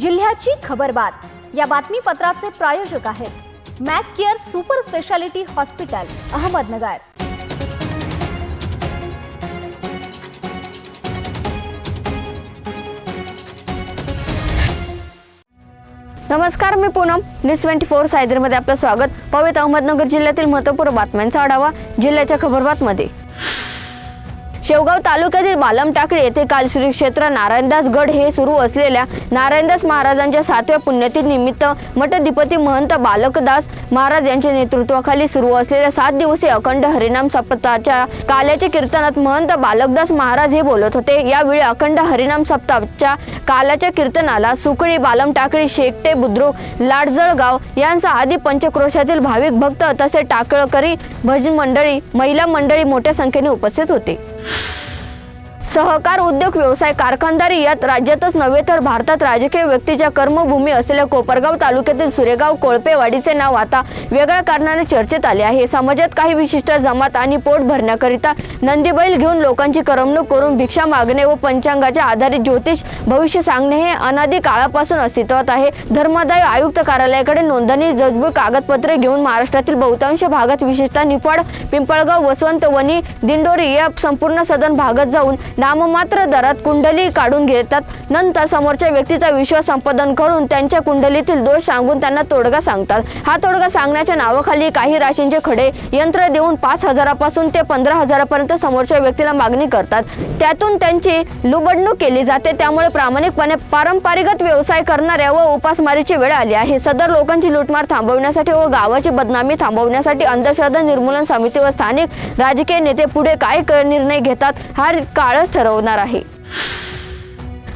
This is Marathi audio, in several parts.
जिल्ह्याची खबरबात या बातमीपत्राचे प्रायोजक आहेत Mac care super speciality hospital Ahmednagar. नमस्कार मी पूनम. न्यूज ट्वेंटी फोर सायदरमध्ये आपलं स्वागत. पवित अहमदनगर जिल्ह्यातील महत्त्वपूर्ण बातम्यांचा आढावा जिल्ह्याच्या खबरबातमध्ये शेवगाव तालुक्यातील बालम टाकळी येथे काल श्री क्षेत्र नारायणदास गड हे सुरू असलेल्या नारायणदास महाराजांच्या सातव्या पुण्यतिथी निमित्त मठधिपती महंत बालकदास महाराज यांच्या नेतृत्वाखाली सुरू असलेल्या सात दिवसीय अखंड हरिनाम सप्ताहाच्या काल्याच्या कीर्तनात महंत बालकदास महाराज हे बोलत होते. यावेळी अखंड हरिनाम सप्ताहाच्या कालाच्या कीर्तनाला सुकळी बालम टाकळी शेकटे बुद्रुक लाडजळगाव यांचा आदी पंचक्रोशातील भाविक भक्त तसे टाकळकरी भजन मंडळी महिला मंडळी मोठ्या संख्येने उपस्थित होते. you सहकार उद्योग व्यवसाय कारखानदारी यात राज्यातच नव्हे तर भारतात राजकीय व्यक्तीच्या कर्मभूमी असलेल्या कोपरगाव तालुक्यातील सुरेगाव कोळपेवाडीचे नाव आता वेगळ्या कारणाने चर्चेत आले आहे. समाजात काही विशिष्ट जमात आणि पोट भरण्याकरिता नंदीबैल घेऊन लोकांची करमणूक करून भिक्षा मागणे व पंचांगाच्या आधारित ज्योतिष भविष्य सांगणे हे अनादी काळापासून अस्तित्वात आहे. धर्मादाय आयुक्त कार्यालयाकडे नोंदणी जजबू कागदपत्रे घेऊन महाराष्ट्रातील बहुतांश भागात विशेषतः निफाड पिंपळगाव वसवंत वनी दिंडोरी या संपूर्ण सदन भागात जाऊन नाममात्र दरात कुंडली काढून घेतात. नंतर समोरच्या व्यक्तीचा विश्वास संपादन करून त्यांच्या कुंडलीतील दोष सांगून त्यांना तोडगा सांगतात. हा तोडगा सांगण्याच्या नावाखाली काही राशींचे खडे यंत्र देऊन पाच हजारापासून ते पंधरा हजारापर्यंत समोरच्या व्यक्तीला मागणी करतात. त्यातून त्यांची लुबडणूक केली जाते. त्यामुळे प्रामाणिकपणे पारंपरिकत व्यवसाय करणाऱ्या व उपासमारीची वेळ आली आहे. सदर लोकांची लूटमार थांबवण्यासाठी व गावाची बदनामी थांबवण्यासाठी अंधश्रद्धा निर्मूलन समिती व स्थानिक राजकीय नेते पुढे काय क- निर्णय घेतात हा काळच ठरवणार आहे.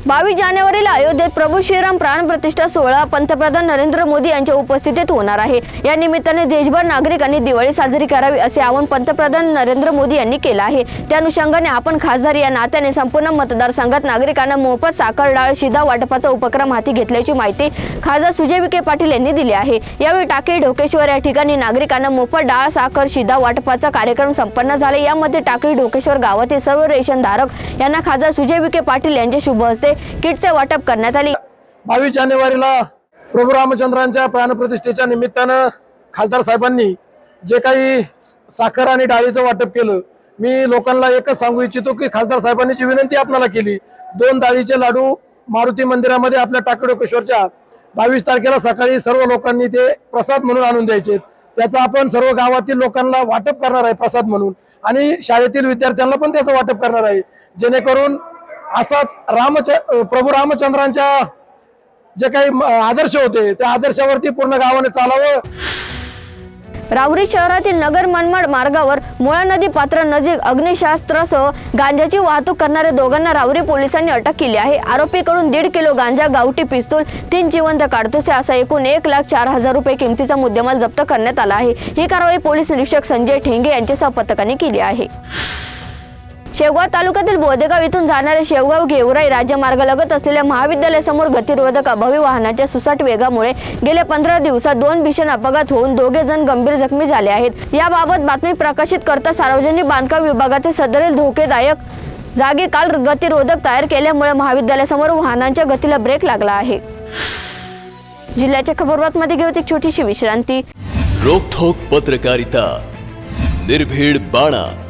बावीस जानेवारीला अयोध्येत प्रभू श्रीराम प्राण प्रतिष्ठा सोहळा पंतप्रधान नरेंद्र मोदी यांच्या उपस्थितीत होणार आहे. या निमित्ताने देशभर नागरिकांनी दिवाळी साजरी करावी असे आवाहन पंतप्रधान नरेंद्र मोदी यांनी केलं आहे. त्या अनुषंगाने आपण खासदार या नात्याने संपूर्ण मतदारसंघात नागरिकांना मोफत साखर डाळ शिधा वाटपाचा उपक्रम हाती घेतल्याची माहिती खासदार सुजय विखे पाटील यांनी दिली आहे. यावेळी टाकी ढोकेश्वर या ठिकाणी नागरिकांना मोफत डाळ साखर शिधा वाटपाचा कार्यक्रम संपन्न झाला. यामध्ये टाकळी ढोकेश्वर गावातील सर्व रेशन धारक यांना खासदार सुजय विखे पाटील यांचे शुभ हस्ते किटचे वाटप करण्यात आले. बावीस जानेवारीला प्रभू रामचंद्रांच्या प्राणप्रतिष्ठेच्या निमित्तानं खासदार साहेबांनी जे काही साखर आणि डाळीचं वाटप केलं मी लोकांना एकच सांगू इच्छितो की खासदार साहेबांनी जी विनंती आपल्याला केली. दोन डाळीचे लाडू मारुती मंदिरामध्ये आपल्या टाकडोकेश्वरच्या बावीस तारखेला सकाळी सर्व लोकांनी ते प्रसाद म्हणून आणून द्यायचे. त्याचा आपण सर्व गावातील लोकांना वाटप करणार आहे प्रसाद म्हणून. आणि शाळेतील विद्यार्थ्यांना पण त्याचं वाटप करणार आहे. जेणेकरून असाच रामच प्रभू रामचंद्रांच्या जे काही आदर्श होते त्या आदर्शावरती पूर्ण गावाने चालावं. रावरी शहरातील नगर मनमाड मार्गावर मुळा नदी पात्र नजीक अग्निशास्त्रासह गांजाची वाहतूक करणाऱ्या दोघांना रावरी पोलिसांनी अटक केली आहे. आरोपीकडून दीड किलो गांजा गावठी पिस्तूल तीन जिवंत काढतोसे असा एकूण एक लाख चार हजार रुपये किमतीचा मुद्देमाल जप्त करण्यात आला आहे. ही कारवाई पोलीस निरीक्षक संजय ठेंगे यांच्यासह पथकाने केली आहे. शेवगाव तालुक्यातील बोदेगाव इथून जाणाऱ्या शेवगाव गेवराई राज्यमार्गालगत असलेल्या महाविद्यालयासमोर गतिरोधक अभावी वाहनाच्या सुसाट वेगामुळे गेल्या पंधरा दिवसात दोन भीषण अपघात होऊन दोघे जण गंभीर जखमी झाले आहेत. याबाबत बातमी प्रकाशित करता सार्वजनिक बांधकाम विभागाचे सदरील धोकेदायक जागे काल गतिरोधक तयार केल्यामुळे महाविद्यालयासमोर वाहनांच्या गतीला ब्रेक लागला आहे. जिल्ह्याच्या खबरबातमध्ये घेऊ एक छोटीशी विश्रांती. रोखोक पत्रकारिता. निर्भीड बाणा.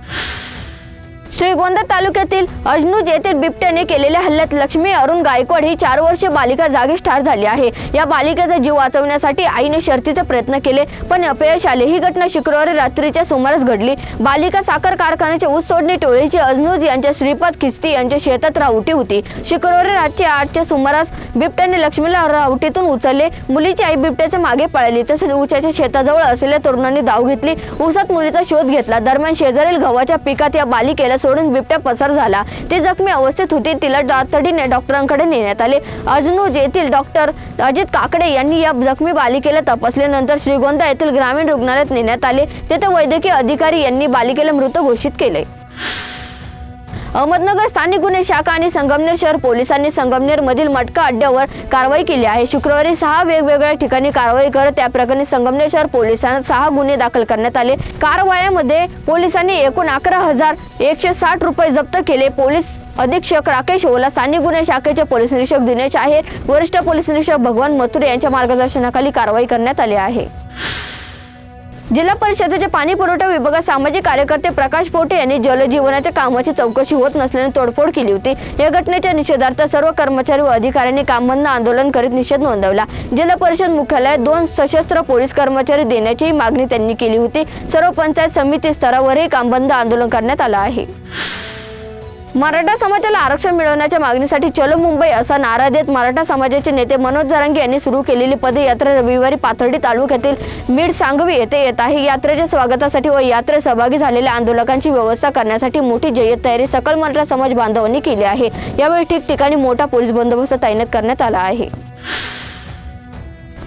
श्रीगोंदा तालुक्यातील अजनूज येथील बिबट्याने केलेल्या हल्ल्यात लक्ष्मी अरुण गायकवाड ही चार वर्षीय बालिका जागीच ठार झाली आहे. या बालिकेचा जीव वाचवण्यासाठी आईने शर्तीचे प्रयत्न केले पण अपयश आले. ही घटना शुक्रवारी रात्रीच्या सुमारास घडली. बालिका साखर कारखान्याच्या ऊस तोडणी टोळीचे अजनूज यांच्या श्रीपाद खिस्ती यांच्या शेतात राहुटी होती. शुक्रवारी रात्री आठच्या सुमारास बिबट्याने लक्ष्मीला राहुटीतून उचलले. मुलीची आई बिबट्याच्या मागे पळाली. तसेच ऊसाच्या शेताजवळ असलेल्या तरुणांनी धाव घेतली. ऊसात मुलीचा शोध घेतला. दरम्यान शेजारील गव्हाच्या पिकात या बालिकेला सोडून बिबट्या पसार झाला. ती जखमी अवस्थेत होती. तिला तातडीने डॉक्टरांकडे नेण्यात आले. अजनूज येथील डॉक्टर अजित काकडे यांनी या जखमी बालिकेला तपासल्यानंतर श्रीगोंदा येथील ग्रामीण रुग्णालयात नेण्यात आले. तेथे वैद्यकीय अधिकारी यांनी बालिकेला मृत घोषित केले. अहमदनगर स्थानिक गुन्हे शाखा आणि संगमनेर शहर पोलिसांनी संगमनेर मधील मटका अड्ड्यावर कारवाई केली आहे. शुक्रवारी सहा वेगवेगळ्या ठिकाणी कारवाई करत त्या प्रकरणी संगमनेर शहर पोलिसांना सहा गुन्हे दाखल करण्यात आले. कारवायामध्ये पोलिसांनी एकूण अकरा हजार एकशे साठ रुपये जप्त केले. पोलीस अधीक्षक राकेश ओला स्थानिक गुन्हे शाखेचे पोलीस निरीक्षक दिनेश आहेर वरिष्ठ पोलीस निरीक्षक भगवान मथुरे यांच्या मार्गदर्शनाखाली कारवाई करण्यात आली आहे. जिल्हा परिषदेच्या पाणी पुरवठा विभागात सामाजिक कार्यकर्ते प्रकाश पोटे यांनी जलजीवनाच्या कामाची चौकशी होत नसल्याने तोडफोड केली होती. या घटनेच्या निषेधार्थ सर्व कर्मचारी व अधिकाऱ्यांनी काम बंद आंदोलन करीत निषेध नोंदवला. जिल्हा परिषद मुख्यालयात दोन सशस्त्र पोलीस कर्मचारी देण्याचीही मागणी त्यांनी केली होती. सर्व पंचायत समिती स्तरावरही काम बंद आंदोलन करण्यात आलं आहे. मराठा समाजाला आरक्षण मिळवण्याच्या मागणीसाठी चलो मुंबई असा नारा देत मराठा समाजाचे नेते मनोज जरांगे यांनी सुरू केलेली पदयात्रा रविवारी पाथर्डी तालुक्यातील मीड सांगवी येथे येत आहे. यात्रेच्या स्वागतासाठी व यात्रेत सहभागी झालेल्या आंदोलकांची व्यवस्था करण्यासाठी मोठी जय्यत तयारी सकल मराठा समाज बांधवांनी केली आहे. यावेळी ठिकठिकाणी मोठा पोलीस बंदोबस्त तैनात करण्यात आला आहे.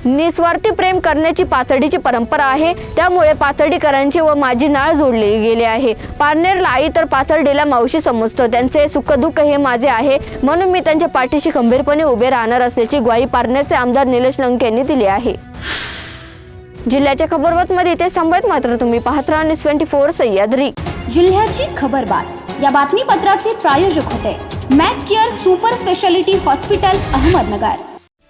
निस्वार्थी प्रेम करण्याची पाथर्डीची परंपरा आहे. त्यामुळे पाथर्डीकरांची व माझी नाळ जोडली गेली आहे. पारनेरला आई तर पाथर्डीला मावशी समजतो. त्यांचे सुखदुःख हे माझे आहे. म्हणून मी त्यांच्या पाठीशी खंबीरपणे उभे राहणार असल्याची ग्वाही पारनेरचे आमदार निलेश लंके यांनी दिली आहे. जिल्ह्याच्या खबरबातमध्ये इथे संबंध मात्र तुम्ही पाहत राहा न्यूज ट्वेंटी फोर सह्याद्री. जिल्ह्याची खबरबात या बातमीपत्राचे प्रायोजक होते. Mac care super speciality hospital Ahmednagar.